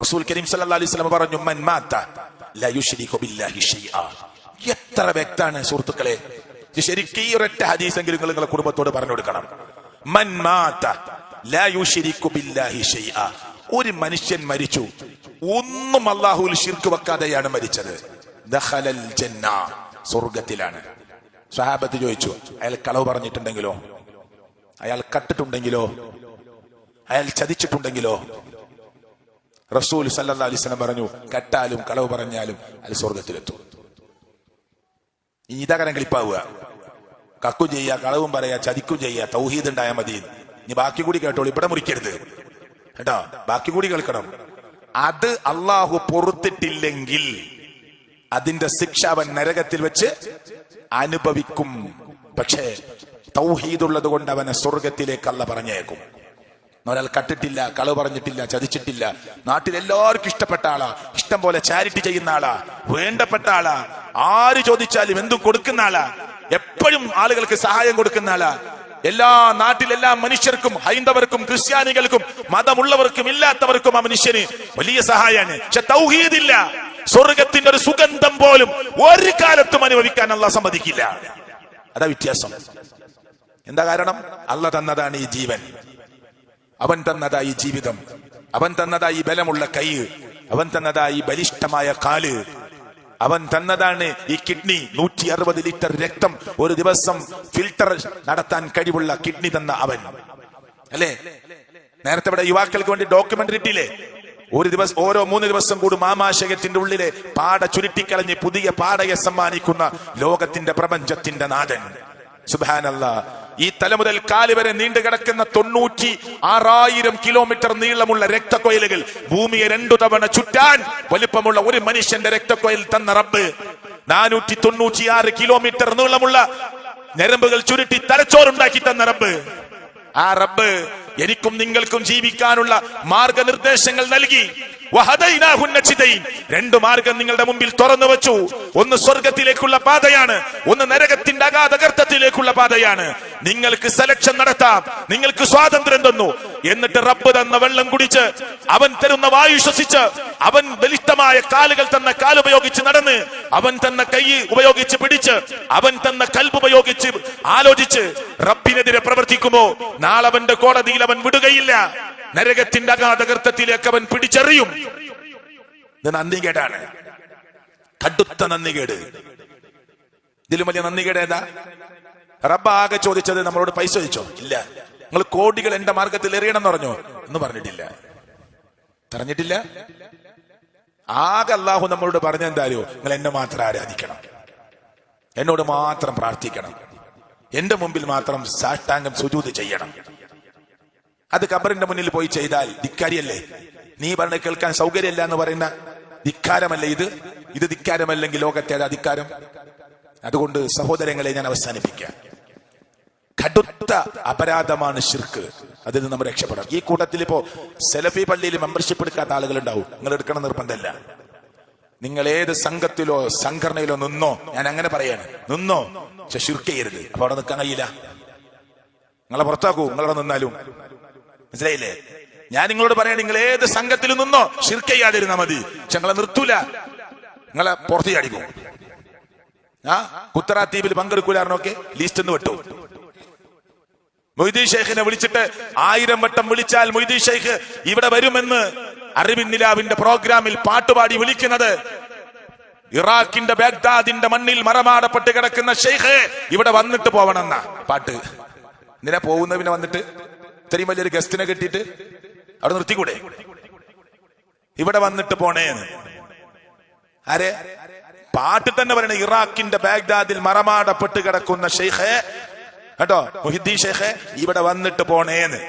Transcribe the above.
റസൂൽ കരീം സല്ലല്ലാഹു അലൈഹി വസല്ലം പറഞ്ഞു മൻ മാത ലാ യുശ്രികു ബില്ലാഹി ഷൈഅ എത്ര വ്യക്താണ് സുഹൃത്തുക്കളെ? ശരിക്കും ഈ ഒരൊറ്റ ഹദീസെങ്കിലും നിങ്ങൾ നിങ്ങളുടെ കുടുംബത്തോട് പറഞ്ഞു കൊടുക്കണം. മൻ മാത ലാ യുശ്രികു ബില്ലാഹി ഷൈഅ ഒരു മനുഷ്യൻ മരിച്ചു. ഒന്നും അള്ളാഹുൽ ശിർക്ക് വെക്കാതെയാണ് മരിച്ചത്. സ്വർഗത്തിലാണ് സ്വഹാബത്ത് ചോദിച്ചു അയാൾ കളവ് പറഞ്ഞിട്ടുണ്ടെങ്കിലോ? അയാൾ കട്ടിട്ടുണ്ടെങ്കിലോ? അയാൾ ചതിച്ചിട്ടുണ്ടെങ്കിലോ? റസൂൽ സല്ലാ അലൈഹി വസല്ലം പറഞ്ഞു കെട്ടാലും കളവ് പറഞ്ഞാലും അത് സ്വർഗത്തിലെത്തും ഇനി ഇതകരം കളിപ്പാവുക കക്കും ചെയ്യുക കളവും പറയാ ചതിക്കും ചെയ്യുക തൗഹീദ് ഉണ്ടായാൽ മതി. ഇനി ബാക്കി കൂടി കേട്ടോളൂ. ഇവിടെ മുറിക്കരുത്. കേട്ടോ? ബാക്കി കൂടി കേൾക്കണം. അത് അള്ളാഹു പൊറുത്തിട്ടില്ലെങ്കിൽ അതിന്റെ ശിക്ഷ അവൻ നരകത്തിൽ വെച്ച് അനുഭവിക്കും. പക്ഷേ തൗഹീദുള്ളത് കൊണ്ട് അവനെ സ്വർഗത്തിലേക്ക് അല്ല പറഞ്ഞേക്കും. ഒരാൾ കട്ടിട്ടില്ല കളവ് പറഞ്ഞിട്ടില്ല ചതിച്ചിട്ടില്ല. നാട്ടിൽ എല്ലാവർക്കും ഇഷ്ടപ്പെട്ട ആളാ. ഇഷ്ടം പോലെ ചാരിറ്റി ചെയ്യുന്ന ആളാ. വേണ്ടപ്പെട്ട ആളാ. ആര് ചോദിച്ചാലും എന്തും കൊടുക്കുന്ന ആളാ. എപ്പോഴും ആളുകൾക്ക് സഹായം കൊടുക്കുന്ന ആളാ. എല്ലാ നാട്ടിലെല്ലാ മനുഷ്യർക്കും ഹൈന്ദവർക്കും ക്രിസ്ത്യാനികൾക്കും മതമുള്ളവർക്കും ഇല്ലാത്തവർക്കും ആ മനുഷ്യന് വലിയ സഹായമാണ് പക്ഷെ തൗഹീദില്ല. സ്വർഗത്തിന്റെ ഒരു സുഗന്ധം പോലും ഒരു കാലത്തും അനുഭവിക്കാൻ അല്ല സമ്മതിക്കില്ല. അതാ വ്യത്യാസം. എന്താ കാരണം? അല്ല തന്നതാണ് ഈ ജീവൻ. അവൻ തന്നതായി ജീവിതം. അവൻ തന്നതായി ബലമുള്ള കൈ. അവൻ തന്നതായി ബലിഷ്ഠമായ കാൽ. അവൻ തന്നതാണ് ഈ കിഡ്നി. നൂറ്റി അറുപത് ലിറ്റർ രക്തം ഒരു ദിവസം ഫിൽട്ടർ നടത്താൻ കഴിവുള്ള കിഡ്നി തന്ന അവൻ. അല്ലേ? നേരത്തെ ഇവിടെ യുവാക്കൾക്ക് വേണ്ടി ഡോക്യുമെന്ററി ഇട്ടില്ലേ? ഒരു ദിവസം ഓരോ മൂന്ന് ദിവസം കൂടി മാമാശയത്തിന്റെ ഉള്ളിലെ പാട ചുരുട്ടിക്കളഞ്ഞ് പുതിയ പാടയെ സമ്മാനിക്കുന്ന ലോകത്തിന്റെ പ്രപഞ്ചത്തിന്റെ നാഥൻ. സുബാനല്ല ഈ തല മുതൽ കാൽ വരെ നീണ്ടു കിടക്കുന്ന തൊണ്ണൂറ്റി ആറായിരം കിലോമീറ്റർ നീളമുള്ള രക്തക്കൊയലുകൾ ഭൂമിയെ രണ്ടു തവണ ചുറ്റാൻ വലിപ്പമുള്ള ഒരു മനുഷ്യന്റെ രക്തക്കൊയൽ തന്ന റബ്ബ്. നാനൂറ്റി തൊണ്ണൂറ്റിയാറ് കിലോമീറ്റർ നീളമുള്ള ഞരമ്പുകൾ ചുരുട്ടി തലച്ചോറുണ്ടാക്കി തന്ന റബ്ബ്. ആ റബ്ബ് എനിക്കും നിങ്ങൾക്കും ജീവിക്കാനുള്ള മാർഗനിർദ്ദേശങ്ങൾ നൽകി. രണ്ടു മാർഗം നിങ്ങളുടെ മുമ്പിൽ തുറന്നു വെച്ചു. ഒന്ന് സ്വർഗത്തിലേക്കുള്ള പാതയാണ് ഒന്ന് നരകത്തിന്റെ അഗാധകർത്തത്തിലേക്കുള്ള പാതയാണ്. നിങ്ങൾക്ക് സെലക്ഷൻ നടത്താം നിങ്ങൾക്ക് സ്വാതന്ത്ര്യം തന്നു. എന്നിട്ട് റബ്ബ് തന്ന വെള്ളം കുടിച്ച് അവൻ തരുന്ന വായു ശ്വസിച്ച് അവൻ ബലിഷ്ടമായ കാലുകൾ തന്ന കാലുപയോഗിച്ച് നടന്ന് അവൻ തന്ന കൈ ഉപയോഗിച്ച് പിടിച്ച് അവൻ തന്ന കൽബ് ഉപയോഗിച്ച് ആലോചിച്ച് റബ്ബിനെതിരെ പ്രവർത്തിക്കുമോ? നാളെ അവന്റെ കോടതിയിൽ അവൻ വിടുകയില്ല. നരകത്തിന്റെ അഗാധകൃത്തത്തിലേക്ക് അവൻ പിടിച്ചെറിയും. ഇത് നന്ദികേടാണ്. കടുത്ത നന്ദികേട്. ഇതിലും വലിയ നന്ദികേട് ഏതാ? റബ്ബ് ആകെ ചോദിച്ചത് നമ്മളോട് പൈസ ചോദിച്ചോ? ഇല്ല. നിങ്ങൾ കോടികൾ എന്റെ മാർഗത്തിൽ എറിയണം എന്ന് പറഞ്ഞോ? എന്ന് പറഞ്ഞിട്ടില്ല. പറഞ്ഞിട്ടില്ല? ആകെ അള്ളാഹു നമ്മളോട് പറഞ്ഞ എന്തായാലും നിങ്ങൾ എന്നെ മാത്രം ആരാധിക്കണം. എന്നോട് മാത്രം പ്രാർത്ഥിക്കണം. എന്റെ മുമ്പിൽ മാത്രം സാഷ്ടാംഗം സുജൂത് ചെയ്യണം. അത് ഖബറിന്റെ മുന്നിൽ പോയി ചെയ്താൽ ധിക്കാരിയല്ലേ? നീ പറഞ്ഞ കേൾക്കാൻ സൗകര്യമല്ല എന്ന് പറയുന്ന ധിക്കാരമല്ലേ ഇത്? ഇത് ധിക്കാരമല്ലെങ്കിൽ ലോകത്തെ അത് അധികാരം? അതുകൊണ്ട് സഹോദരങ്ങളെ ഞാൻ അവസാനിപ്പിക്കാം കടുത്ത അപരാധമാണ് ഷിർക്ക് അതിൽ നിന്ന് നമ്മൾ രക്ഷപ്പെടാം ഈ കൂട്ടത്തിൽ ഇപ്പോ സെലഫി പള്ളിയിൽ മെമ്പർഷിപ്പ് എടുക്കാത്ത ആളുകൾ ഉണ്ടാവും നിങ്ങൾ എടുക്കണം നിർബന്ധമല്ല. നിങ്ങൾ ഏത് സംഘത്തിലോ സംഘടനയിലോ നിന്നോ ഞാൻ അങ്ങനെ പറയാണ് നിന്നോ? പക്ഷെ ഷിർക്ക് ചെയ്യരുത്. അപ്പൊ അവിടെ നിൽക്കാൻ കഴിയില്ല. നിങ്ങളെ പുറത്താക്കൂ. നിങ്ങളവിടെ നിന്നാലും. മനസ്സിലായില്ലേ? ഞാൻ നിങ്ങളോട് പറയാം നിങ്ങൾ ഏത് സംഘത്തിൽ നിന്നോ ഷിർക്കയ്യാതിരുന്നാ മതി. പക്ഷെ നിങ്ങളെ നിർത്തൂല. നിങ്ങളെ പുറത്തു ചാടിക്കും ആ കുത്തറാത്തീപിൽ പങ്കെടുക്കൂലാറിനൊക്കെ ലീസ്റ്റ് ഒന്ന് വിട്ടു. മൊയ്തീ ഷെയ്ഖിനെ വിളിച്ചിട്ട് ആയിരം വട്ടം വിളിച്ചാൽ മൊയ്തീ ഷെയ്ഖ് ഇവിടെ വരുമെന്ന് അറിവിൻ നിലാവിന്റെ പ്രോഗ്രാമിൽ പാട്ടുപാടി വിളിക്കുന്നത്. ഇറാഖിന്റെ ബാഗ്ദാദിന്റെ മണ്ണിൽ മറമാടപ്പെട്ട് കിടക്കുന്ന ഷെയ്ഖ് ഇവിടെ വന്നിട്ട് പോവണമെന്ന. പാട്ട്. എന്തിനാ പോകുന്ന പിന്നെ വന്നിട്ട് ഇത്രയും വലിയൊരു ഗസ്റ്റിനെ കിട്ടിയിട്ട് അവിടെ നിർത്തിക്കൂടെ? ഇവിടെ വന്നിട്ട് പോണേന്ന് ആരെ? പാട്ട് തന്നെ പറയണ ഇറാഖിന്റെ ബാഗ്ദാദിൽ മറമാടപ്പെട്ട് കിടക്കുന്ന ഷെയ്ഖെ. കേട്ടോ? മുഹിദ്ദീ ഷെയ്ഖെ ഇവിടെ വന്നിട്ട് പോണേന്ന്